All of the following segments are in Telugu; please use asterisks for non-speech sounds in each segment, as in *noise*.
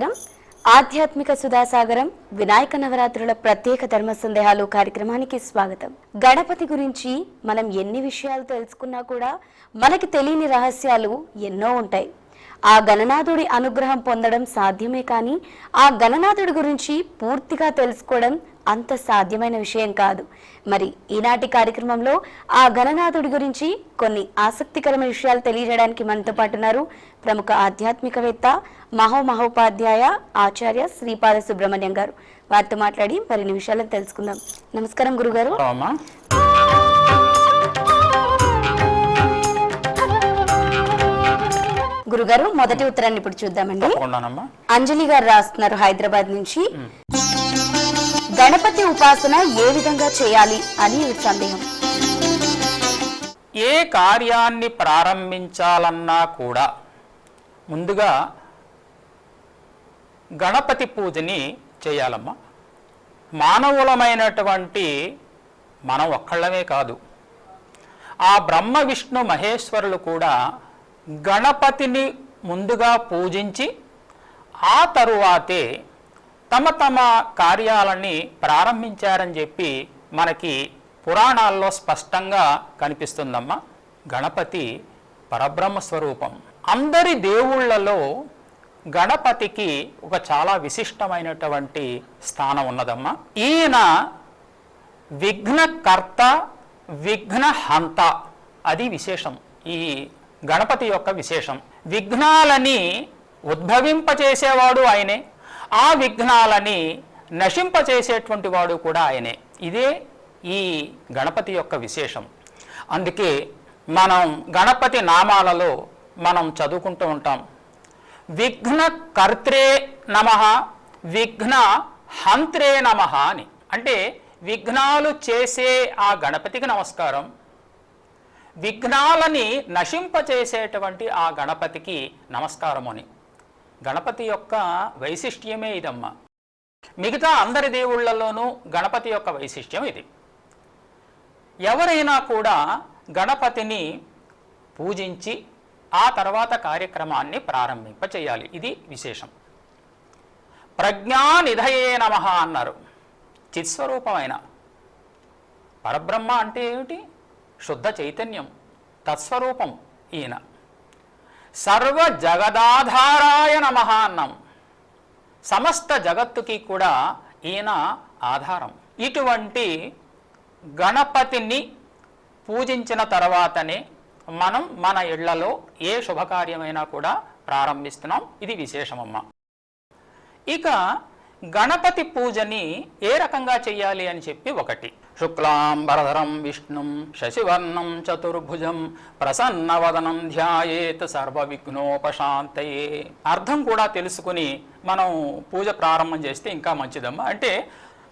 నమస్కారం. ఆధ్యాత్మిక సుధాసాగరం వినాయక నవరాత్రుల ప్రత్యేక ధర్మ సందేహాలు కార్యక్రమానికి స్వాగతం. గణపతి గురించి మనం ఎన్ని విషయాలు తెలుసుకున్నా కూడా మనకి తెలియని రహస్యాలు ఎన్నో ఉంటాయి. ఆ గణనాథుడి అనుగ్రహం పొందడం సాధ్యమే కానీ ఆ గణనాథుడి గురించి పూర్తిగా తెలుసుకోవడం అంత సాధ్యమైన విషయం కాదు. మరి ఈనాటి కార్యక్రమంలో ఆ గణనాథుడి గురించి కొన్ని ఆసక్తికరమైన విషయాలు తెలియజేయడానికి మనతో పాటు ఉన్నారు ప్రముఖ ఆధ్యాత్మికవేత్త మహోమహోపాధ్యాయ ఆచార్య శ్రీపాద సుబ్రహ్మణ్యం గారు. వారితో మాట్లాడి మరిన్ని విషయాలను తెలుసుకుందాం. నమస్కారం గురుగారు. గురుగారు మొదటి ఉత్తరాన్ని ఇప్పుడు చూద్దామండి. అంజలి గారు రాస్తున్నారు హైదరాబాద్ నుంచి. గణపతి ఉపాసన ఏ విధంగా చేయాలి అని సందేహం. ఏ కార్యాన్ని ప్రారంభించాలన్నా కూడా ముందుగా గణపతి పూజని చేయాలమ్మా. మానవులమైనటువంటి మనం ఒక్కళ్ళమే కాదు. ఆ బ్రహ్మ విష్ణు మహేశ్వరులు కూడా గణపతిని ముందుగా పూజించి ఆ తరువాతే తమ తమ కార్యాలని ప్రారంభించారని చెప్పి మనకి పురాణాల్లో స్పష్టంగా కనిపిస్తుందమ్మా. గణపతి పరబ్రహ్మ స్వరూపం. అందరి దేవుళ్ళలో గణపతికి ఒక చాలా విశిష్టమైనటువంటి స్థానం ఉన్నదమ్మా. ఈయన విఘ్నకర్త విఘ్నహంత. అది విశేషం. ఈ గణపతి యొక్క విశేషం. విఘ్నాలని ఉద్భవింపచేసేవాడు ఆయనే. ఆ విఘ్నాలని నశింపచేసేటువంటి వాడు కూడా ఆయనే. ఇదే ఈ గణపతి యొక్క విశేషం. అందుకే మనం గణపతి నామాలలో మనం చదువుకుంటూ ఉంటాం. విఘ్న కర్త్రే నమ విఘ్న హంత్రే నమ అని. అంటే విఘ్నాలు చేసే ఆ గణపతికి నమస్కారం. విఘ్నాలని నశింపచేసేటువంటి ఆ గణపతికి నమస్కారం అని. గణపతి యొక్క వైశిష్ట్యమే ఇదమ్మా. మిగతా అందరి దేవుళ్ళలోనూ గణపతి యొక్క వైశిష్ట్యం ఇది. ఎవరైనా కూడా గణపతిని పూజించి ఆ తర్వాత కార్యక్రమాన్ని ప్రారంభింప చేయాలి ఇది విశేషం. ప్రజ్ఞానిధయే నమ అన్నారు. చిత్స్వరూపమైన. పరబ్రహ్మ అంటే ఏమిటి? శుద్ధ చైతన్యం. తత్స్వరూపం ఈయన. సర్వ జగదాధారాయ నమ అన్నాం. సమస్త జగత్తుకి కూడా ఈయన ఆధారం. ఇటువంటి గణపతిని పూజించిన తర్వాతనే మనం మన ఇళ్ళలో ఏ శుభకార్యమైనా కూడా ప్రారంభిస్తున్నాం. ఇది విశేషమమ్మ. ఇక గణపతి పూజని ఏ రకంగా చెయ్యాలి అని చెప్పి ఒకటి. శుక్లాంబరధరం విష్ణుం శశివర్ణం చతుర్భుజం ప్రసన్నవదనం ధ్యాయేత్ సర్వ విఘ్నోపశాంతయే అర్థం కూడా తెలుసుకుని మనం పూజ ప్రారంభం చేస్తే ఇంకా మంచిదమ్మా. అంటే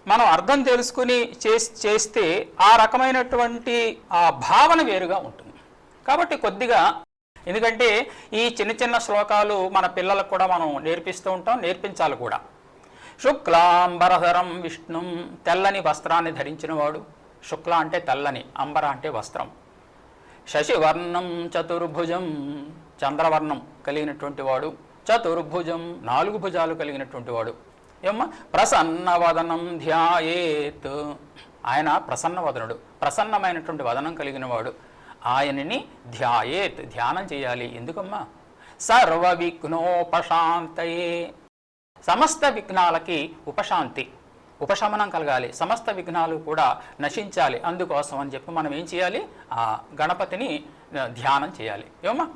మనం అర్థం తెలుసుకుని చేస్- చేస్తే ఆ రకమైనటువంటి ఆ భావన వేరుగా ఉంటుంది. కాబట్టి కొద్దిగా ఎందుకంటే ఈ చిన్న చిన్న శ్లోకాలు మన పిల్లలకు కూడా మనం నేర్పిస్తూ ఉంటాం నేర్పించాలి కూడా. శుక్లాంబరధరం విష్ణుం తెల్లని వస్త్రాన్ని ధరించినవాడు. శుక్ల అంటే తెల్లని అంబర అంటే వస్త్రం. శశివర్ణం చతుర్భుజం చంద్రవర్ణం కలిగినటువంటి వాడు. చతుర్భుజం నాలుగు భుజాలు కలిగినటువంటి వాడు. ఏమ్మా? ప్రసన్నవదనం ధ్యాయేత్. ఆయన ప్రసన్నవదనుడు. ప్రసన్నమైనటువంటి వదనం కలిగిన వాడు ఆయనని ధ్యాయేత్ ధ్యానం చేయాలి. ఎందుకమ్మా? సర్వ విఘ్నోపశాంతయే సమస్త విఘ్నాలకి ఉపశాంతి ఉపశమనం కలగాలి. సమస్త విఘ్నాలు కూడా నశించాలి. అందుకోసం అని చెప్పి మనం ఏం చేయాలి? ఆ గణపతిని ధ్యానం చేయాలి. ఏమమ్మా?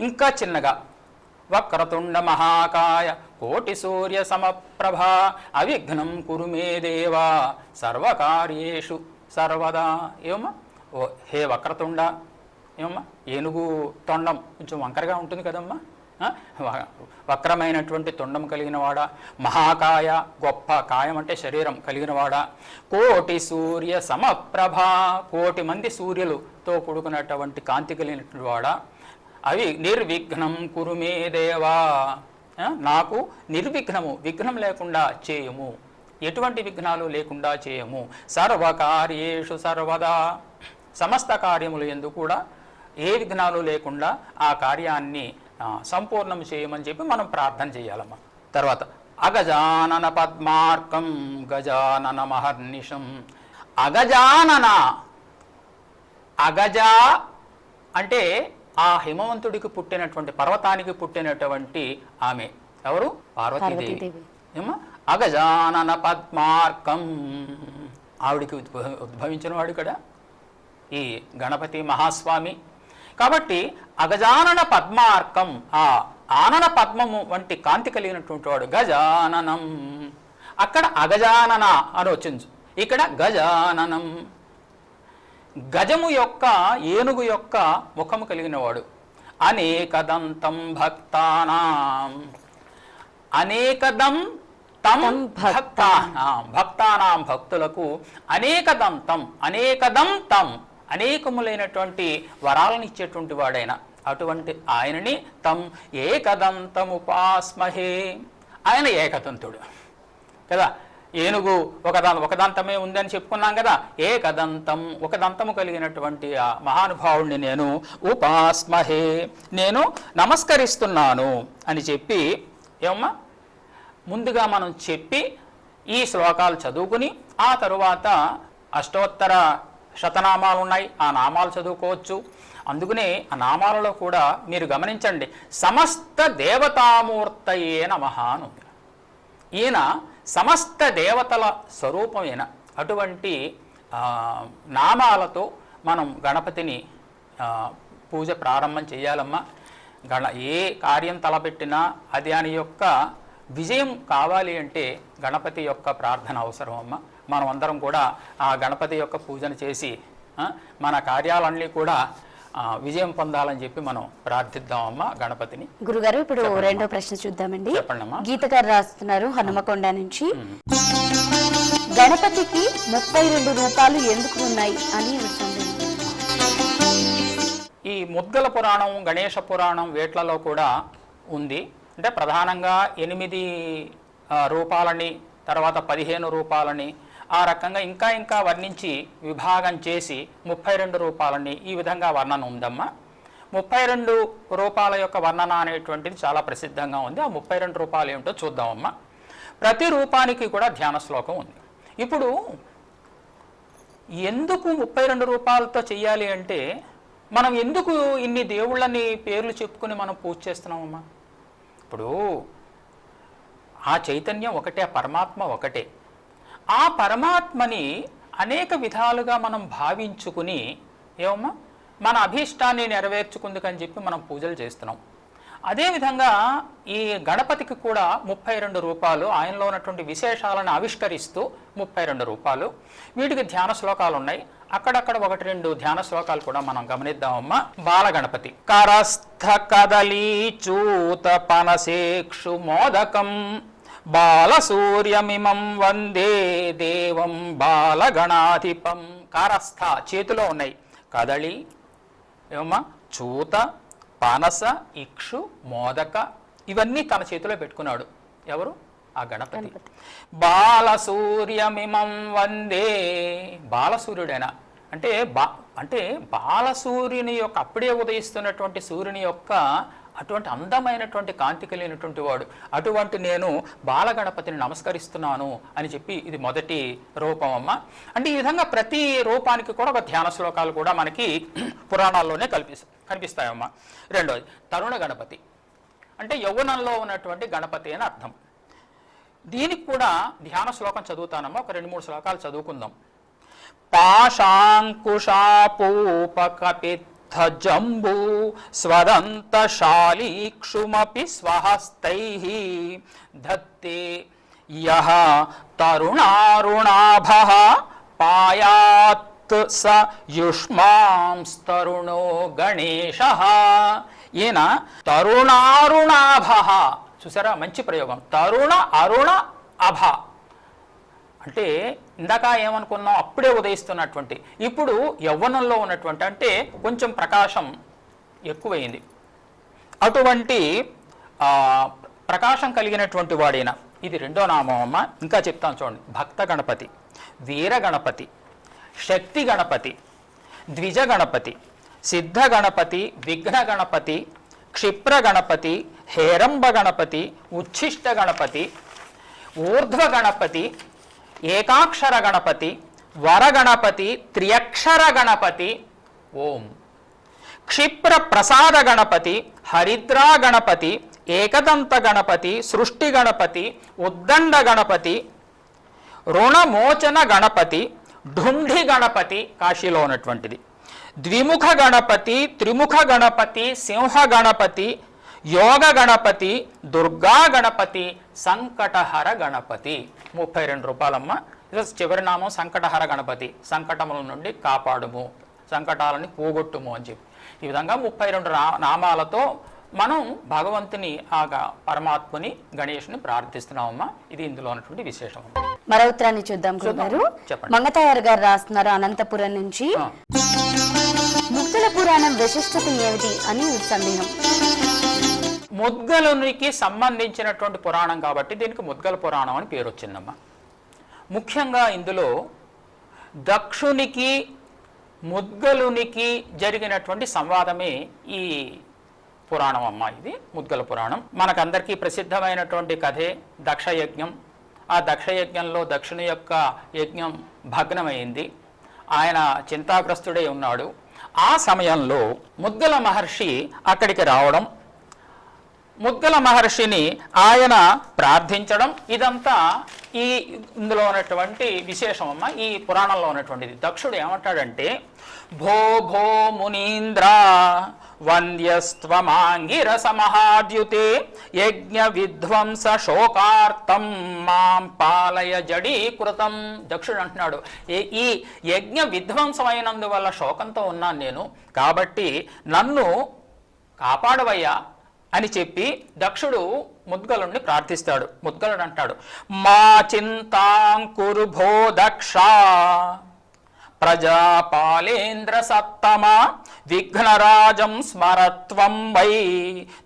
ఇంకా చిన్నగా వక్రతుండ మహాకాయ కోటి సూర్య సమప్రభ అవిఘ్నం కురు మే దేవా సర్వకార్యేషు సర్వదా. ఏమా ఓ హే వక్రతుండ ఏమమ్మా? ఏనుగు తొండం కొంచెం వంకరగా ఉంటుంది కదమ్మా? వక్రమైనటువంటి తొండం కలిగినవాడ? మహాకాయ గొప్ప కాయం అంటే శరీరం కలిగినవాడ? కోటి సూర్య సమప్రభ కోటి మంది సూర్యులతో కూడుకున్నటువంటి కాంతి కలిగినటువంటి వాడా అవి నిర్విఘ్నం కురుమే దేవా. నాకు నిర్విఘ్నము విఘ్నం లేకుండా చేయము. ఎటువంటి విఘ్నాలు లేకుండా చేయము? సర్వకార్యేషు సర్వదా. సమస్త కార్యములు ఎందు కూడా ఏ విఘ్నాలు లేకుండా ఆ కార్యాన్ని సంపూర్ణం చేయమని చెప్పి మనం ప్రార్థన చేయాలమ్మా. తర్వాత అగజానన పద్మార్కం గజానన మహర్నిషం అగజానన అగజ అంటే ఆ హిమవంతుడికి పుట్టినటువంటి పర్వతానికి పుట్టినటువంటి ఆమె. ఎవరు? పార్వతీదేవి. ఏమా అగజానన పద్మార్కం. ఆవిడికి ఉద్భవ ఉద్భవించిన వాడు కదా ఈ గణపతి మహాస్వామి. కాబట్టి అగజానన పద్మార్కం ఆ ఆనన పద్మము వంటి కాంతి కలిగినటువంటి వాడు గజాననం. అక్కడ అగజానన అని వచ్చింది. ఇక్కడ గజాననం. గజము యొక్క ఏనుగు యొక్క ముఖము కలిగిన వాడు అనేకదంతం భక్తానాం. అనేకదం తం భక్తానాం. భక్తానాం భక్తులకు అనేకదంతం అనేకదం తం. అనేకములైనటువంటి వరాలను ఇచ్చేటువంటి వాడైన అటువంటి ఆయనని తం ఏకదంతముపాస్మహే ఆయన ఏకదంతుడు. కదా? ఏనుగు ఒకదా ఒకదంతమే ఉందని చెప్పుకున్నాం కదా? ఏకదంతం ఒకదంతము కలిగినటువంటి ఆ మహానుభావుడిని నేను ఉపాస్మహే. నేను నమస్కరిస్తున్నాను అని చెప్పి ఏమమ్మా? ముందుగా మనం చెప్పి ఈ శ్లోకాలు చదువుకుని ఆ తరువాత అష్టోత్తర శతనామాలు ఉన్నాయి ఆ నామాలు చదువుకోవచ్చు. అందుకనే ఆ నామాలలో కూడా మీరు గమనించండి సమస్త దేవతామూర్తయే నమః అని ఈయన సమస్త దేవతల స్వరూపమైన అటువంటి నామాలతో మనం గణపతిని పూజ ప్రారంభం చేయాలమ్మా. గణ ఏ కార్యం తలపెట్టినా అది దాని యొక్క విజయం కావాలి అంటే గణపతి యొక్క ప్రార్థన అవసరం అమ్మ మనం అందరం కూడా ఆ గణపతి యొక్క పూజను చేసి మన కార్యాలన్నీ కూడా విజయం పొందాలని చెప్పి మనం ప్రార్థిద్దామమ్మా గణపతిని. గురుగారు ఇప్పుడు రెండో ప్రశ్న చూద్దామండి. గీత గారు రాస్తున్నారు హనుమకొండ నుంచి. గణపతికి ముప్పై రెండు రూపాయలు ఎందుకు ఉన్నాయి అని. ఈ ముద్గల పురాణం గణేష పురాణం వేట్లలో కూడా ఉంది. అంటే ప్రధానంగా ఎనిమిది రూపాలని తర్వాత పదిహేను రూపాలని ఆ రకంగా ఇంకా ఇంకా వర్ణించి విభాగం చేసి ముప్పై రెండు రూపాలని ఈ విధంగా వర్ణన ఉందమ్మా. ముప్పై రెండు రూపాల యొక్క వర్ణన అనేటువంటిది చాలా ప్రసిద్ధంగా ఉంది. ఆ ముప్పై రెండు రూపాయలు ఏమిటో చూద్దామమ్మా. ప్రతి రూపానికి కూడా ధ్యాన శ్లోకం ఉంది. ఇప్పుడు ఎందుకు ముప్పై రెండు రూపాయలతో చెయ్యాలి అంటే మనం ఎందుకు ఇన్ని దేవుళ్ళని పేర్లు చెప్పుకుని మనం పూజ చేస్తున్నామమ్మా? ఇప్పుడు ఆ చైతన్యం ఒకటే ఆ పరమాత్మ ఒకటే. ఆ పరమాత్మని అనేక విధాలుగా మనం భావించుకుని ఏమమ్మా? మన అభీష్టాన్ని నెరవేర్చుకుందుకని చెప్పి మనం పూజలు చేస్తున్నాం. అదేవిధంగా ఈ గణపతికి కూడా ముప్పై రెండు రూపాలు ఆయనలో ఉన్నటువంటి విశేషాలను ఆవిష్కరిస్తూ ముప్పై రెండు రూపాయలు వీటికి ధ్యాన శ్లోకాలు ఉన్నాయి. అక్కడక్కడ ఒకటి రెండు ధ్యాన శ్లోకాలు కూడా మనం గమనిద్దామమ్మా. బాల గణపతి కరస్థ కదలీ చూత పనసేక్షు మోదకం. బాలసూర్యమిమం వందే దేవం బాలగణాధిపం. కారస్థ చేతిలో ఉన్నాయి. కదళి ఏమమ్మా? చూత పనస ఇక్షు మోదక ఇవన్నీ తన చేతిలో పెట్టుకున్నాడు. ఎవరు? ఆ గణపతి. బాలసూర్యమిమం వందే. బాలసూర్యుడైనా? అంటే బా అంటే బాలసూర్యుని యొక్క అప్పుడే ఉదయిస్తున్నటువంటి సూర్యుని యొక్క అటువంటి అందమైనటువంటి కాంతి కలిగినటువంటి వాడు. అటువంటి నేను బాలగణపతిని నమస్కరిస్తున్నాను అని చెప్పి ఇది మొదటి రూపం అమ్మ. అంటే ఈ విధంగా ప్రతి రూపానికి కూడా ఒక ధ్యాన శ్లోకాలు కూడా మనకి *clears throat* పురాణాల్లోనే కల్పిస్ కనిపిస్తాయమ్మ. రెండోది తరుణ గణపతి. అంటే యౌవనంలో ఉన్నటువంటి గణపతి అని అర్థం. దీనికి కూడా ధ్యాన శ్లోకం చదువుతానమ్మా. ఒక రెండు మూడు శ్లోకాలు చదువుకుందాం. పాశాంకుశాపూపకపిత్థ జంబూ స్వదంతశాలీక్షుమపి స్వహస్తై ధత్తే యః తరుణారుణాభ పాయాత్ స యుష్మాంస్తరుణో గణేశ ఈయన తరుణారుణాభ చూసారా? మంచి ప్రయోగం. తరుణ అరుణ అభ. అంటే ఇందాక ఏమనుకున్నాం? అప్పుడే ఉదయిస్తున్నటువంటి. ఇప్పుడు యవ్వనంలో ఉన్నటువంటి అంటే కొంచెం ప్రకాశం ఎక్కువైంది. అటువంటి ప్రకాశం కలిగినటువంటి వాడైన ఇది రెండో నామం అమ్మ ఇంకా చెప్తాను చూడండి. భక్త గణపతి వీర గణపతి శక్తి గణపతి ద్విజ గణపతి సిద్ధ గణపతి విఘ్న గణపతి క్షిప్ర గణపతి హేరంబ గణపతి ఉచ్ఛిష్ట గణపతి ఊర్ధ్వ గణపతి ఏకాక్షర గణపతి వరగణపతి త్రియక్షర గణపతి ఓం. క్షిప్ర ప్రసాద గణపతి హరిద్రా గణపతి ఏకదంత గణపతి సృష్టి గణపతి ఉద్దండ గణపతి రుణమోచన గణపతి ఢుంఢి గణపతి కాశీలో ఉన్నటువంటిది. ద్విముఖ గణపతి త్రిముఖ గణపతి సింహ గణపతి యోగ గణపతి దుర్గా గణపతి సంకటహర గణపతి. ముప్పై రెండు రూపాయలమ్మ. చివరి నామం సంకటహర గణపతి. సంకటముల నుండి కాపాడుము. సంకటాలని పోగొట్టుము అని చెప్పి. ఈ విధంగా ముప్పై రెండు నామాలతో మనం భగవంతుని ఆ పరమాత్ముని గణేష్ని ప్రార్థిస్తున్నామమ్మా. ఇది ఇందులో ఉన్నటువంటి విశేషం. మరో ఉత్తరాన్ని చూద్దాం చెప్పండి. మంగతాయారు గారు రాస్తున్నారు అనంతపురం నుంచి. ముక్తుల పురాణం విశిష్టత ఏమిటి అని సందేహం. ముద్గలునికి సంబంధించినటువంటి పురాణం కాబట్టి దీనికి ముద్గల పురాణం అని పేరు వచ్చిందమ్మా ముఖ్యంగా ఇందులో దక్షునికి ముద్గలునికి జరిగినటువంటి సంవాదమే ఈ పురాణం అమ్మ ఇది ముద్గల పురాణం. మనకందరికీ ప్రసిద్ధమైనటువంటి కథే దక్షయజ్ఞం. ఆ దక్షయజ్ఞంలో దక్షుని యొక్క యజ్ఞం భగ్నమైంది. ఆయన చింతాగ్రస్తుడై ఉన్నాడు. ఆ సమయంలో ముద్గల మహర్షి అక్కడికి రావడం ముద్దల మహర్షిని ఆయన ప్రార్థించడం ఇదంతా ఈ ఇందులో ఉన్నటువంటి విశేషం అమ్మ ఈ పురాణంలో ఉన్నటువంటిది. దక్షుడు ఏమంటాడంటే భో భో మునీంద్ర వంద్యస్త్వమాంగిరస మహాద్యుతే యజ్ఞ విధ్వంస శోకార్థం మాం పాలయ జడీకృతం. దక్షుడు అంటున్నాడు ఈ యజ్ఞ విధ్వంసమైనందువల్ల శోకంతో ఉన్నాను నేను కాబట్టి నన్ను కాపాడవయ్యా అని చెప్పి దక్షుడు ముద్గలుణ్ణి ప్రార్థిస్తాడు. ముద్గలుడు అంటాడు మా చింతాంకురు భో దక్ష ప్రజాపాలేంద్ర సత్తమ విఘ్నరాజం స్మరత్వం వై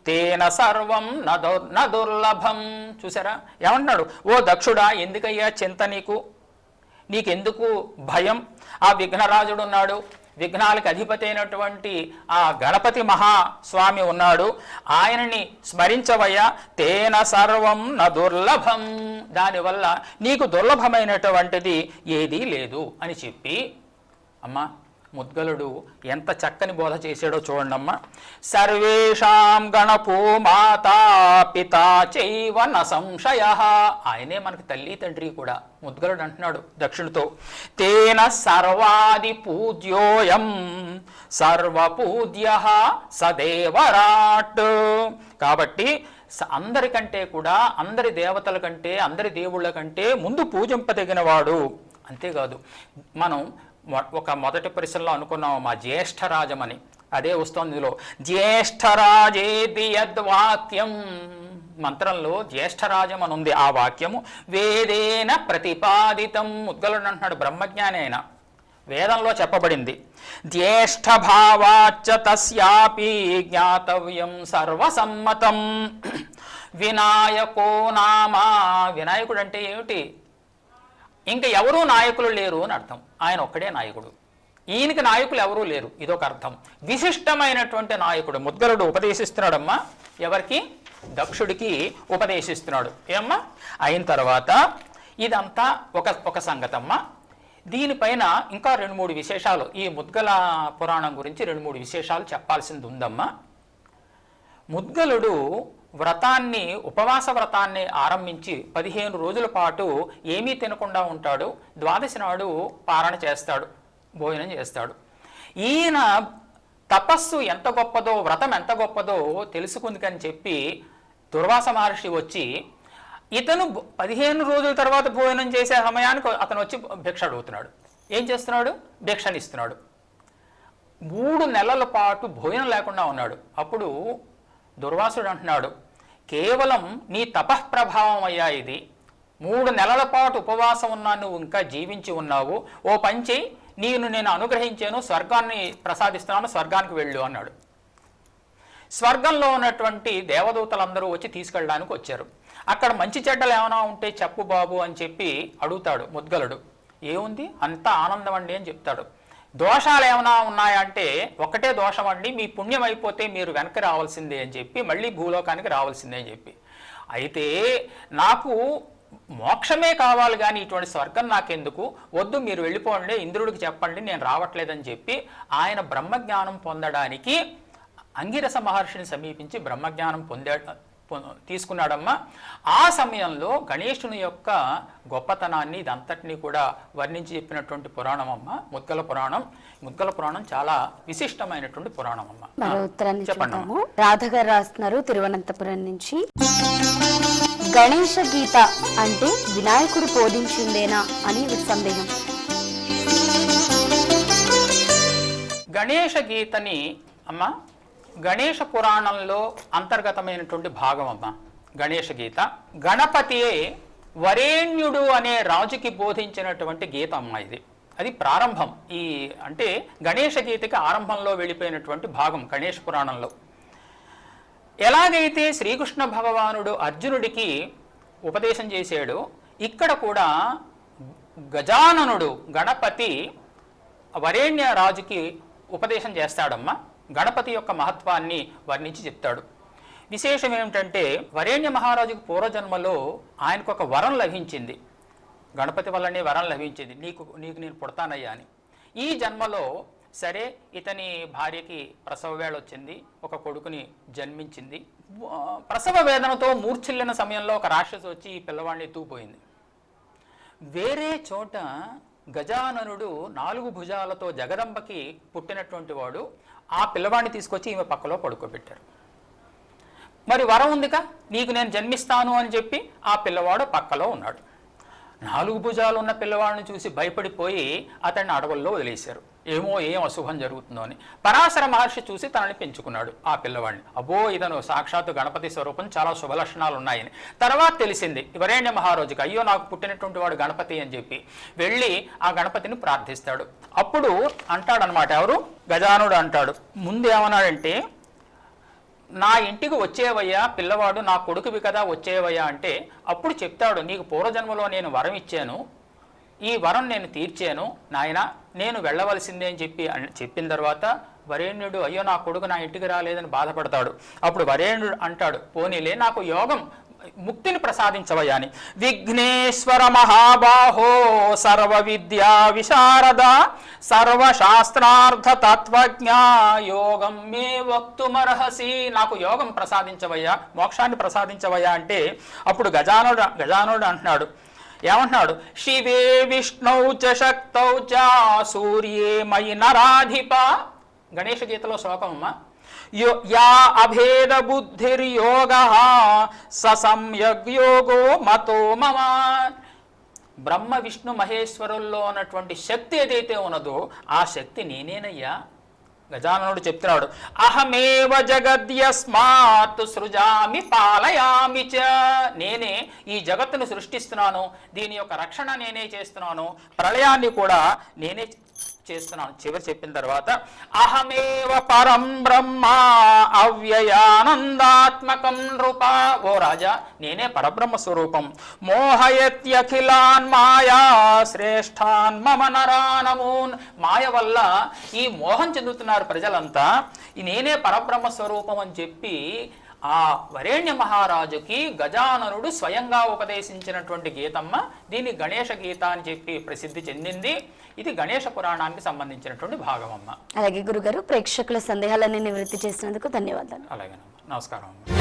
తేన సర్వం నదు నదుర్లభం. చూసారా? ఏమంటున్నాడు? ఓ దక్షుడా ఎందుకయ్యా చింత నీకు? నీకెందుకు భయం? ఆ విఘ్నరాజుడు ఉన్నాడు విఘ్నాలకు అధిపతి అయినటువంటి ఆ గణపతి మహాస్వామి ఉన్నాడు. ఆయనని స్మరించవయ్యా తేన సర్వం న దుర్లభం. దానివల్ల నీకు దుర్లభమైనటువంటిది ఏదీ లేదు అని చెప్పి అమ్మా ముద్గలుడు ఎంత చక్కని బోధ చేశాడో చూడండమ్మా. సర్వేషాం గణపో మాతా పితా చైవ న సంశయ. ఆయనే మనకి తల్లి తండ్రి కూడా ముద్గలుడు అంటున్నాడు దక్షిణతో తేన సర్వాది పూజ్యోయం సర్వపూజ్య సదేవరాట్. కాబట్టి స- అందరికంటే కూడా అందరి దేవతల కంటే అందరి దేవుళ్ళ కంటే ముందు పూజింపదగినవాడు. అంతేకాదు మనం ఒక మొదటి పరిశ్రమలో అనుకున్నాం మా జ్యేష్ఠరాజమని. అదే వస్తోంది ఇందులో జ్యేష్ఠరాజేది యద్వాక్యం మంత్రంలో జ్యేష్ఠరాజం అని ఉంది ఆ వాక్యము. వేదేన ప్రతిపాదితం ఉద్గలుడు అంటున్నాడు బ్రహ్మజ్ఞానైన. వేదంలో చెప్పబడింది జ్యేష్ఠ భావాచ్చ తస్యాపి జ్ఞాతవ్యం సర్వసమ్మతం. వినాయకో నామా. వినాయకుడు అంటే ఏమిటి? ఇంకా ఎవరూ నాయకులు లేరు అని అర్థం. ఆయన ఒక్కడే నాయకుడు. ఈయనకి నాయకులు ఎవరూ లేరు. ఇదొక అర్థం. విశిష్టమైనటువంటి నాయకుడు. ముద్గలుడు ఉపదేశిస్తున్నాడమ్మా. ఎవరికి? దక్షుడికి ఉపదేశిస్తున్నాడు. ఏమ్మా? అయిన తర్వాత ఇదంతా ఒక ఒక సంగతమ్మా. దీనిపైన ఇంకా రెండు మూడు విశేషాలు. ఈ ముద్గల పురాణం గురించి రెండు మూడు విశేషాలు చెప్పాల్సింది ఉందమ్మా ముద్గలుడు వ్రతాన్ని ఉపవాస వ్రతాన్ని ఆరంభించి పదిహేను రోజుల పాటు ఏమీ తినకుండా ఉంటాడు. ద్వాదశి నాడు పారణ చేస్తాడు భోజనం చేస్తాడు. ఈయన తపస్సు ఎంత గొప్పదో వ్రతం ఎంత గొప్పదో తెలుసుకుందికని చెప్పి దుర్వాస మహర్షి వచ్చి ఇతను పదిహేను రోజుల తర్వాత భోజనం చేసే సమయానికి అతను వచ్చి భిక్ష అడుగుతున్నాడు. ఏం చేస్తున్నాడు? భిక్షనిస్తున్నాడు. మూడు నెలల పాటు భోజనం లేకుండా ఉన్నాడు. అప్పుడు దుర్వాసుడు అంటున్నాడు కేవలం నీ తపఃప్రభావం అయ్యా ఇది మూడు నెలల పాటు ఉపవాసం ఉన్నా నువ్వు ఇంకా జీవించి ఉన్నావు. ఓ పంచి నేను నేను అనుగ్రహించాను స్వర్గాన్ని ప్రసాదిస్తున్నాను స్వర్గానికి వెళ్ళు అన్నాడు. స్వర్గంలో ఉన్నటువంటి దేవదూతలందరూ వచ్చి తీసుకెళ్ళడానికి వచ్చారు. అక్కడ మంచి చెడ్డలు ఏమైనా ఉంటే చెప్పు బాబు అని చెప్పి అడుగుతాడు ముద్గలుడు. ఏముంది? అంతా ఆనందం అండి అని చెప్తాడు. దోషాలు ఏమైనా ఉన్నాయంటే ఒకటే దోషం అండి మీ పుణ్యం అయిపోతే మీరు వెనక్కి రావాల్సిందే అని చెప్పి మళ్ళీ భూలోకానికి రావాల్సిందే అని చెప్పి. అయితే నాకు మోక్షమే కావాలి కానీ ఇటువంటి స్వర్గం నాకెందుకు? వద్దు మీరు వెళ్ళిపోండి ఇంద్రుడికి చెప్పండి నేను రావట్లేదని చెప్పి ఆయన బ్రహ్మజ్ఞానం పొందడానికి అంగిరస మహర్షిని సమీపించి బ్రహ్మజ్ఞానం పొందే తీసుకున్నాడమ్మా. ఆ సమయంలో గణేశుని యొక్క గొప్పతనాన్ని ఇదంతటినీ కూడా వర్ణించి చెప్పినటువంటి పురాణం అమ్మ ముద్గల పురాణం. ముద్గల పురాణం చాలా విశిష్టమైనటువంటి పురాణం అమ్మ ఉత్తరాన్ని చెప్పండి అమ్మా. చూద్దాము. రాధ గారు రాస్తున్నారు తిరువనంతపురం నుంచి. గణేష గీత అంటే వినాయకుడు బోధించిందేనా అని సందేహం. గణేష గీతని అమ్మ గణేష పురాణంలో అంతర్గతమైనటువంటి భాగం అమ్మ గణేష గీత. గణపతియే వరేణ్యుడు అనే రాజుకి బోధించినటువంటి గీత అమ్మ ఇది. అది ప్రారంభం. ఈ అంటే గణేష గీతకి ఆరంభంలో వెళ్ళిపోయినటువంటి భాగం గణేష పురాణంలో. ఎలాగైతే శ్రీకృష్ణ భగవానుడు అర్జునుడికి ఉపదేశం చేశాడో ఇక్కడ కూడా గజాననుడు గణపతి వరేణ్య రాజుకి ఉపదేశం చేస్తాడమ్మా. గణపతి యొక్క మహత్వాన్ని వర్ణించి చెప్తాడు. విశేషం ఏమిటంటే వరేణ్య మహారాజుకు పూర్వజన్మలో ఆయనకు ఒక వరం లభించింది. గణపతి వల్లనే వరం లభించింది. నీకు నీకు నేను పుడతానయ్యా అని. ఈ జన్మలో సరే ఇతని భార్యకి ప్రసవ వేళ వచ్చింది. ఒక కొడుకుని జన్మించింది. ప్రసవ వేదనతో మూర్ఛిల్లిన సమయంలో ఒక రాక్షసు వచ్చి ఈ పిల్లవాడిని ఎత్తుకుపోయింది. వేరే చోట గజాననుడు నాలుగు భుజాలతో జగదంబకి పుట్టినటువంటి వాడు ఆ పిల్లవాడిని తీసుకొచ్చి ఈమె పక్కలో పడుకోబెట్టారు. మరి వరం ఉందిగా? నీకు నేను జన్మిస్తాను అని చెప్పి ఆ పిల్లవాడు పక్కలో ఉన్నాడు. నాలుగు భుజాలు ఉన్న పిల్లవాడిని చూసి భయపడిపోయి అతన్ని అడవుల్లో వదిలేశారు. ఏమో ఏం అశుభం జరుగుతుందో అని. పరాశర మహర్షి చూసి తనని పెంచుకున్నాడు ఆ పిల్లవాడిని. అబ్బో ఇతను సాక్షాత్తు గణపతి స్వరూపం చాలా శుభ లక్షణాలు ఉన్నాయని. తర్వాత తెలిసింది వరేణ్య మహారాజుకి అయ్యో నాకు పుట్టినటువంటి వాడు గణపతి అని చెప్పి. వెళ్ళి ఆ గణపతిని ప్రార్థిస్తాడు. అప్పుడు అంటాడనమాట ఎవరు? గజానుడు అంటాడు. ముందు ఏమన్నాడంటే నా ఇంటికి వచ్చేవయ్యా పిల్లవాడు నా కొడుకువి కదా వచ్చేవయ్యా అంటే అప్పుడు చెప్తాడు నీకు పూర్వజన్మలో నేను వరం ఇచ్చాను ఈ వరం నేను తీర్చాను నాయన నేను వెళ్ళవలసిందే అని చెప్పి చెప్పిన తర్వాత వరేణ్యుడు అయ్యో నా కొడుకు నా ఇంటికి రాలేదని బాధపడతాడు. అప్పుడు వరేణ్యుడు అంటాడు పోనీలే నాకు యోగం ముక్తిని ప్రసాదించవయ్యా అని విఘ్నేశ్వర మహాబాహో సర్వ విద్యా విశారద సర్వశాస్త్రార్థ తత్వజ్ఞ యోగం మే వక్తుమర్హసి నాకు యోగం ప్రసాదించవయ్యా మోక్షాన్ని ప్రసాదించవయ్యా అంటే అప్పుడు గజానుడు గజానుడు అంటున్నాడు. ఏమంటున్నాడు? శివే విష్ణౌ చ శక్తౌ చ సూర్యే మయి నరాధిప. గణేష గీతలో శ్లోకం అమ్మా. యో యా అభేద బుద్ధిర్యోగ స సమ్యగ్ మతో మమ. బ్రహ్మ విష్ణు మహేశ్వరుల్లో ఉన్నటువంటి శక్తి ఏదైతే ఉన్నదో ఆ శక్తి నేనేనయ్యా. గజాననుడు చెప్తున్నాడు అహమేవ జగద్యస్మాత్ సృజామి పాలయామి చ. నేనే ఈ జగత్తును సృష్టిస్తున్నాను దీని యొక్క రక్షణ నేనే చేస్తున్నాను ప్రళయాన్ని కూడా నేనే చేస్తున్నాను. చివరి చెప్పిన తర్వాత అహమేవ పరం బ్రహ్మ అవ్యయానందాత్మకం నృప ఓ రాజా నేనే పరబ్రహ్మ స్వరూపం. మోహయత్యఖిలాన్ మాయా శ్రేష్ఠాన్ మమ నరానమూన్. మాయ వల్ల ఈ మోహం చెందుతున్నారు ప్రజలంతా. నేనే పరబ్రహ్మ స్వరూపం అని చెప్పి ఆ వరేణ్య మహారాజుకి గజాననుడు స్వయంగా ఉపదేశించినటువంటి గీతమ్మ దీన్ని గణేష గీత అని చెప్పి ప్రసిద్ధి చెందింది. ఇది గణేష పురాణానికి సంబంధించినటువంటి భాగం అమ్మ అలాగే గురుగారు ప్రేక్షకుల సందేహాలన్నీ నివృత్తి చేసినందుకు ధన్యవాదాలు. అలాగేనమ్మా. నమస్కారం అమ్మ